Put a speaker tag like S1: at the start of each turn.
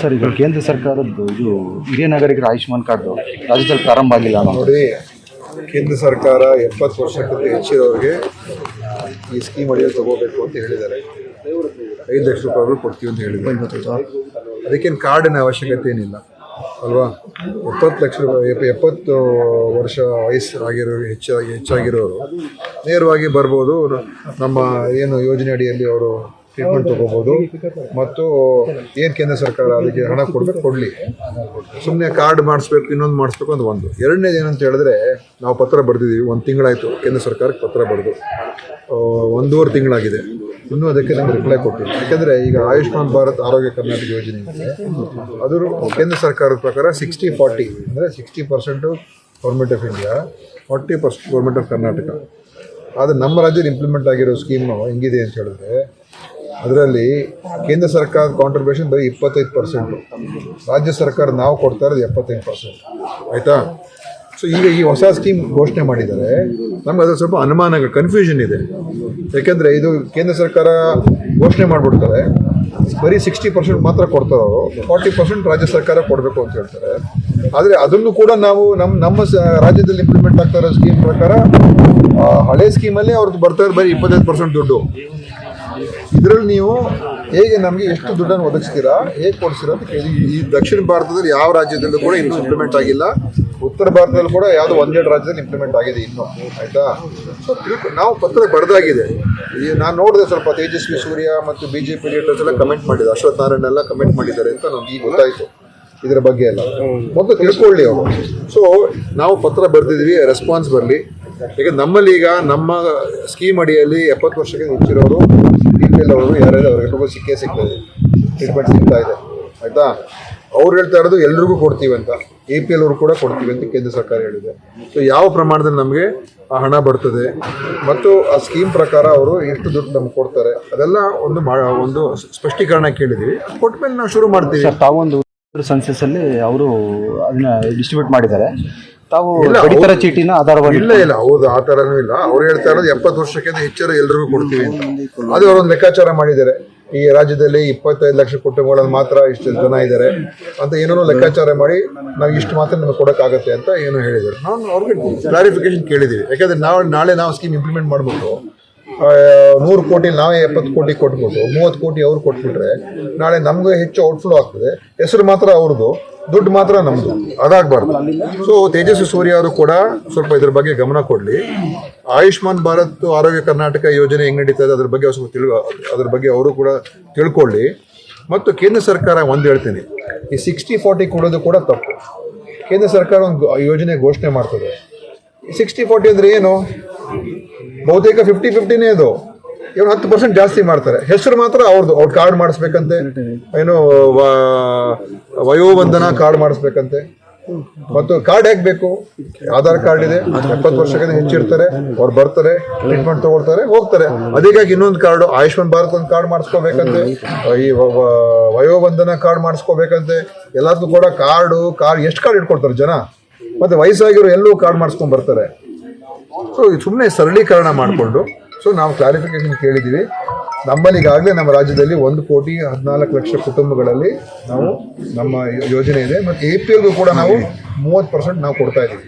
S1: Sir, ಇದು ಕೇಂದ್ರ ಸರ್ಕಾರದ್ದು, ಇದು ಹಿರಿಯ ನಾಗರಿಕರ ಆಯುಷ್ಮಾನ್ ಕಾರ್ಡ್ ರಾಜ್ಯದಲ್ಲಿ ಪ್ರಾರಂಭ ಆಗಿಲ್ಲ
S2: ನೋಡಿ, ಕೇಂದ್ರ ಸರ್ಕಾರ ಎಪ್ಪತ್ತು ವರ್ಷಕ್ಕಿಂತ ಹೆಚ್ಚಿರೋರಿಗೆ ಈ ಸ್ಕೀಮ್ ಅಡಿಯಲ್ಲಿ ತಗೋಬೇಕು ಅಂತ ಹೇಳಿದ್ದಾರೆ. ಐದು ಲಕ್ಷ ರೂಪಾಯಿಗಳು ಕೊಡ್ತೀವಿ ಅಂತ ಹೇಳಿದ್ದಾರೆ. ಅದಕ್ಕೇನು ಕಾರ್ಡಿನ ಅವಶ್ಯಕತೆ ಏನಿಲ್ಲ, ಅಲ್ವಾ? ಎಪ್ಪತ್ತು ಲಕ್ಷ ರೂಪಾಯಿ, ಎಪ್ಪ- ಎಪ್ಪತ್ತು ವರ್ಷ ವಯಸ್ಸಾಗಿರೋರು ಹೆಚ್ಚಾಗಿ ಹೆಚ್ಚಾಗಿರೋರು ನೇರವಾಗಿ ಬರ್ಬೋದು. ನಮ್ಮ ಏನು ಯೋಜನೆ ಅಡಿಯಲ್ಲಿ ಅವರು ಟ್ರೀಟ್ಮೆಂಟ್ ತಗೋಬಹುದು ಮತ್ತು ಏನು ಕೇಂದ್ರ ಸರ್ಕಾರ ಅದಕ್ಕೆ ಹಣ ಕೊಡ್ಬೇಕು ಕೊಡಲಿ. ಸುಮ್ಮನೆ ಕಾರ್ಡ್ ಮಾಡಿಸ್ಬೇಕು ಇನ್ನೊಂದು ಮಾಡಿಸ್ಬೇಕು ಅಂತ ಒಂದು. ಎರಡನೇದು ಏನಂತ ಹೇಳಿದ್ರೆ ನಾವು ಪತ್ರ ಬರೆದಿದ್ದೀವಿ. ಒಂದು ತಿಂಗಳಾಯಿತು ಕೇಂದ್ರ ಸರ್ಕಾರಕ್ಕೆ ಪತ್ರ ಬರೆದು. ಒಂದೂವರೆ ತಿಂಗಳಾಗಿದೆ. ಇನ್ನೂ ಅದಕ್ಕೆ ನಮ್ಗೆ ರಿಪ್ಲೈ ಕೊಟ್ಟಿಲ್ಲ. ಯಾಕಂದರೆ ಈಗ ಆಯುಷ್ಮಾನ್ ಭಾರತ್ ಆರೋಗ್ಯ ಕರ್ನಾಟಕ ಯೋಜನೆ ಇದೆ. ಅದ್ರ ಕೇಂದ್ರ ಸರ್ಕಾರದ ಪ್ರಕಾರ ಸಿಕ್ಸ್ಟಿ ಫಾರ್ಟಿ ಅಂದರೆ sixty percent government of India forty percent government of Karnataka ಆದರೆ ನಮ್ಮ ರಾಜ್ಯದಲ್ಲಿ ಇಂಪ್ಲಿಮೆಂಟ್ ಆಗಿರೋ ಸ್ಕೀಮ್ ಹೆಂಗಿದೆ ಅಂತ ಹೇಳಿದ್ರೆ ಅದರಲ್ಲಿ ಕೇಂದ್ರ ಸರ್ಕಾರದ ಕಾಂಟ್ರಿಬ್ಯೂಷನ್ ಬರೀ ಇಪ್ಪತ್ತೈದು ಪರ್ಸೆಂಟು ರಾಜ್ಯ ಸರ್ಕಾರ ನಾವು ಕೊಡ್ತಾ ಇರೋದು ಎಪ್ಪತ್ತೈದು ಪರ್ಸೆಂಟ್ ಆಯಿತಾ? ಸೊ ಈಗ ಈ ಹೊಸ ಸ್ಕೀಮ್ ಘೋಷಣೆ ಮಾಡಿದ್ದಾರೆ. ನಮ್ಗೆ ಅದ್ರ ಸ್ವಲ್ಪ ಅನುಮಾನಗಳು ಕನ್ಫ್ಯೂಷನ್ ಇದೆ. ಯಾಕೆಂದರೆ ಇದು ಕೇಂದ್ರ ಸರ್ಕಾರ ಘೋಷಣೆ ಮಾಡಿಬಿಡ್ತಾರೆ. ಬರೀ ಸಿಕ್ಸ್ಟಿ ಪರ್ಸೆಂಟ್ ಮಾತ್ರ ಕೊಡ್ತಾರೆ ಅವರು. ಫಾರ್ಟಿ ಪರ್ಸೆಂಟ್ ರಾಜ್ಯ ಸರ್ಕಾರ ಕೊಡಬೇಕು ಅಂತ ಹೇಳ್ತಾರೆ. ಆದರೆ ಅದನ್ನು ಕೂಡ ನಾವು ನಮ್ಮ ನಮ್ಮ ರಾಜ್ಯದಲ್ಲಿ ಇಂಪ್ಲಿಮೆಂಟ್ ಆಗ್ತಾ ಇರೋ ಸ್ಕೀಮ್ ಪ್ರಕಾರ ಹಳೆ ಸ್ಕೀಮಲ್ಲಿ ಅವ್ರದ್ದು ಬರ್ತಾ ಇರೋ ಬರೀ ಇಪ್ಪತ್ತೈದು ಪರ್ಸೆಂಟ್ ದುಡ್ಡು. ಇದರಲ್ಲಿ ನೀವು ಹೇಗೆ ನಮಗೆ ಎಷ್ಟು ದುಡ್ಡನ್ನು ಒದಗಿಸ್ತೀರಾ, ಹೇಗೆ ಕೊಡಿಸ್ತೀರಾ ಅಂತ ಕೇಳಿ. ಈ ದಕ್ಷಿಣ ಭಾರತದಲ್ಲಿ ಯಾವ ರಾಜ್ಯದಲ್ಲೂ ಕೂಡ ಇನ್ನು ಇಂಪ್ಲಿಮೆಂಟ್ ಆಗಿಲ್ಲ. ಉತ್ತರ ಭಾರತದಲ್ಲಿ ಕೂಡ ಯಾವುದೋ ಒಂದೆರಡು ರಾಜ್ಯದಲ್ಲಿ ಇಂಪ್ಲಿಮೆಂಟ್ ಆಗಿದೆ ಇನ್ನು, ಆಯ್ತಾ? ಸೊ ನಾವು ಪತ್ರ ಬರೆದಾಗಿದೆ ಈ ನಾನು ನೋಡಿದೆ ಸ್ವಲ್ಪ ತೇಜಸ್ವಿ ಸೂರ್ಯ ಮತ್ತು ಬಿ ಜೆ ಪಿ ಲೀಡರ್ಸ್ ಎಲ್ಲ ಕಮೆಂಟ್ ಮಾಡಿದ್ದಾರೆ ಅಶ್ವಥ್ ನಾರಾಯಣ ಎಲ್ಲ ಕಮೆಂಟ್ ಮಾಡಿದ್ದಾರೆ ಅಂತ ನಮ್ಗೆ ಈಗ ಗೊತ್ತಾಯಿತು, ಇದರ ಬಗ್ಗೆ ಎಲ್ಲ. ಮೊದಲು ತಿಳ್ಕೊಳ್ಳಿ ಅವರು. ಸೊ ನಾವು ಪತ್ರ ಬರೆದಿದ್ವಿ ರೆಸ್ಪಾನ್ಸ್ ಬರಲಿ. ಈಗ ನಮ್ಮಲ್ಲಿ ಈಗ ನಮ್ಮ ಸ್ಕೀಮ್ ಅಡಿಯಲ್ಲಿ ಎಪ್ಪತ್ತು ವರ್ಷಕ್ಕೆ ಹೆಚ್ಚಿರೋರು ಎಲ್ ಅವರು ಯಾರ್ಯಾರು ಅವ್ರಿಗೆ ಸಿಕ್ಕೇ ಸಿಗ್ತದೆ. ಟ್ರೀಟ್ಮೆಂಟ್ ಸಿಗ್ತಾ ಇದೆ. ಆಯಿತಾ? ಅವ್ರು ಹೇಳ್ತಾ ಇರೋದು ಎಲ್ರಿಗೂ ಕೊಡ್ತೀವಿ ಅಂತ. ಎ ಪಿ ಎಲ್ ಅವರು ಕೂಡ ಕೊಡ್ತೀವಿ ಅಂತ ಕೇಂದ್ರ ಸರ್ಕಾರ ಹೇಳಿದೆ. ಸೊ ಯಾವ ಪ್ರಮಾಣದಲ್ಲಿ ನಮಗೆ ಆ ಹಣ ಬರ್ತದೆ? ಮತ್ತು ಆ ಸ್ಕೀಮ್ ಪ್ರಕಾರ ಅವರು ಎಷ್ಟು ದುಡ್ಡು ನಮ್ಗೆ ಕೊಡ್ತಾರೆ? ಅದೆಲ್ಲ ಒಂದು ಒಂದು ಸ್ಪಷ್ಟೀಕರಣ ಕೇಳಿದ್ದೀವಿ ಕೊಟ್ಟ ಮೇಲೆ ನಾವು ಶುರು ಮಾಡ್ತೀವಿ.
S1: ತಾವೊಂದು ಸೆನ್ಸಸ್ ಅಲ್ಲಿ ಅವರು ಅದನ್ನ ಡಿಸ್ಟ್ರಿಬ್ಯೂಟ್ ಮಾಡಿದ್ದಾರೆ. ತಾವು ಚೀಟಿನ ಆಧಾರವಾಗಿ
S2: ಇಲ್ಲ ಇಲ್ಲ ಹೌದು ಆ ತರನೂ ಇಲ್ಲ. ಅವ್ರು ಹೇಳ್ತಾ ಇರೋದು ಎಪ್ಪತ್ತು ವರ್ಷಕ್ಕಿಂತ ಹೆಚ್ಚರ ಎಲ್ರಿಗೂ ಕೊಡ್ತೀವಿ ಅಂತ. ಅದು ಅವರೊಂದು ಲೆಕ್ಕಾಚಾರ ಮಾಡಿದ್ದಾರೆ. ಈ ರಾಜ್ಯದಲ್ಲಿ ಇಪ್ಪತ್ತೈದು ಲಕ್ಷ ಕುಟುಂಬಗಳಲ್ಲಿ ಮಾತ್ರ ಇಷ್ಟು ಜನ ಇದ್ದಾರೆ ಅಂತ ಏನೋ ಲೆಕ್ಕಾಚಾರ ಮಾಡಿ ನಾವು ಇಷ್ಟು ಮಾತ್ರ ನಮಗೆ ಕೊಡೋಕ್ಕಾಗತ್ತೆ ಅಂತ ಏನೋ ಹೇಳಿದ್ದಾರೆ. ನಾವು ಅವ್ರಿಗೆ ಕ್ಲಾರಿಫಿಕೇಶನ್ ಕೇಳಿದ್ದೀವಿ ಯಾಕಂದ್ರೆ ನಾವು ನಾಳೆ ನಾವು ಸ್ಕೀಮ್ ಇಂಪ್ಲಿಮೆಂಟ್ ಮಾಡ್ಬಿಟ್ಟು ನೂರು ಕೋಟಿ ನಾವೇ ಎಪ್ಪತ್ತು ಕೋಟಿ ಕೊಟ್ಬಿಟ್ಟು ಮೂವತ್ತು ಕೋಟಿ ಅವ್ರು ಕೊಟ್ಬಿಟ್ರೆ ನಾಳೆ ನಮ್ಗೆ ಹೆಚ್ಚು ಔಟ್ಫ್ಲೋ ಆಗ್ತದೆ. ಹೆಸರು ಮಾತ್ರ ಅವ್ರದ್ದು. ದುಡ್ಡು ಮಾತ್ರ ನಮ್ಮದು ಅದಾಗಬಾರ್ದು. ಸೊ ತೇಜಸ್ವಿ ಸೂರ್ಯ ಅವರು ಕೂಡ ಸ್ವಲ್ಪ ಇದ್ರ ಬಗ್ಗೆ ಗಮನ ಕೊಡಲಿ. ಆಯುಷ್ಮಾನ್ ಭಾರತ್ ಆರೋಗ್ಯ ಕರ್ನಾಟಕ ಯೋಜನೆ ಹೆಂಗೆ ನಡೀತದೆ ಅದ್ರ ಬಗ್ಗೆ ಸ್ವಲ್ಪ ತಿಳ್ಕೊ, ಅದ್ರ ಬಗ್ಗೆ ಅವರು ಕೂಡ ತಿಳ್ಕೊಳ್ಳಿ. ಮತ್ತು ಕೇಂದ್ರ ಸರ್ಕಾರ ಒಂದು ಹೇಳ್ತೀನಿ. ಈ ಸಿಕ್ಸ್ಟಿ ಫಾರ್ಟಿ ಕೊಡೋದು ಕೂಡ ತಪ್ಪು. ಕೇಂದ್ರ ಸರ್ಕಾರ ಒಂದು ಯೋಜನೆ ಘೋಷಣೆ ಮಾಡ್ತದೆ. ಸಿಕ್ಸ್ಟಿ ಫಾರ್ಟಿ ಅಂದರೆ ಏನು? ಬಹುತೇಕ ಫಿಫ್ಟಿ ಫಿಫ್ಟಿನೇ ಇದು. ಇವ್ರು ಹತ್ತು ಪರ್ಸೆಂಟ್ ಜಾಸ್ತಿ ಮಾಡ್ತಾರೆ. ಹೆಸರು ಮಾತ್ರ ಅವ್ರದ್ದು ಅವ್ರು ಕಾರ್ಡ್ ಮಾಡಿಸ್ಬೇಕಂತೆ. ಏನು ವಯೋವಂದನ ಕಾರ್ಡ್ ಮಾಡಿಸ್ಬೇಕಂತೆ. ಮತ್ತು ಕಾರ್ಡ್ ಹೇಗೆ ಬೇಕು? ಆಧಾರ್ ಕಾರ್ಡ್ ಇದೆ. ಎಪ್ಪತ್ತು ವರ್ಷಕ್ಕಿಂತ ಹೆಚ್ಚಿರ್ತಾರೆ. ಅವ್ರು ಬರ್ತಾರೆ ಟ್ರೀಟ್ಮೆಂಟ್ ತಗೊಳ್ತಾರೆ, ಹೋಗ್ತಾರೆ. ಅದಕ್ಕಾಗಿ ಇನ್ನೊಂದು ಕಾರ್ಡ್ ಆಯುಷ್ಮಾನ್ ಭಾರತ್ ಒಂದು ಕಾರ್ಡ್ ಮಾಡಿಸ್ಕೋಬೇಕಂತೆ. ಈ ವಯೋವಂದನ ಕಾರ್ಡ್ ಮಾಡಿಸ್ಕೋಬೇಕಂತೆ. ಎಲ್ಲದಕ್ಕೂ ಕೂಡ ಕಾರ್ಡು ಕಾರ್ಡ್ ಎಷ್ಟು ಕಾರ್ಡ್ ಇಟ್ಕೊಳ್ತಾರೆ ಜನ? ಮತ್ತೆ ವಯಸ್ಸಾಗಿರೋ ಎಲ್ಲೂ ಕಾರ್ಡ್ ಮಾಡಿಸ್ಕೊಂಡ್ ಬರ್ತಾರೆ. ಸೊ ಸುಮ್ಮನೆ ಸರಳೀಕರಣ ಮಾಡಿಕೊಂಡು ಸೊ ನಾವು ಕ್ಲಾರಿಫಿಕೇಶನ್ ಕೇಳಿದ್ದೀವಿ. ನಮ್ಮಲ್ಲಿ ಈಗಾಗಲೇ ನಮ್ಮ ರಾಜ್ಯದಲ್ಲಿ ಒಂದು ಕೋಟಿ ಹದಿನಾಲ್ಕು ಲಕ್ಷ ಕುಟುಂಬಗಳಲ್ಲಿ ನಾವು ನಮ್ಮ ಯೋಜನೆ ಇದೆ. ಮತ್ತು ಎ ಪಿ ಎಲ್ಗೂ ಕೂಡ ನಾವು ಮೂವತ್ತು ಪರ್ಸೆಂಟ್ ನಾವು ಕೊಡ್ತಾ ಇದ್ದೀವಿ.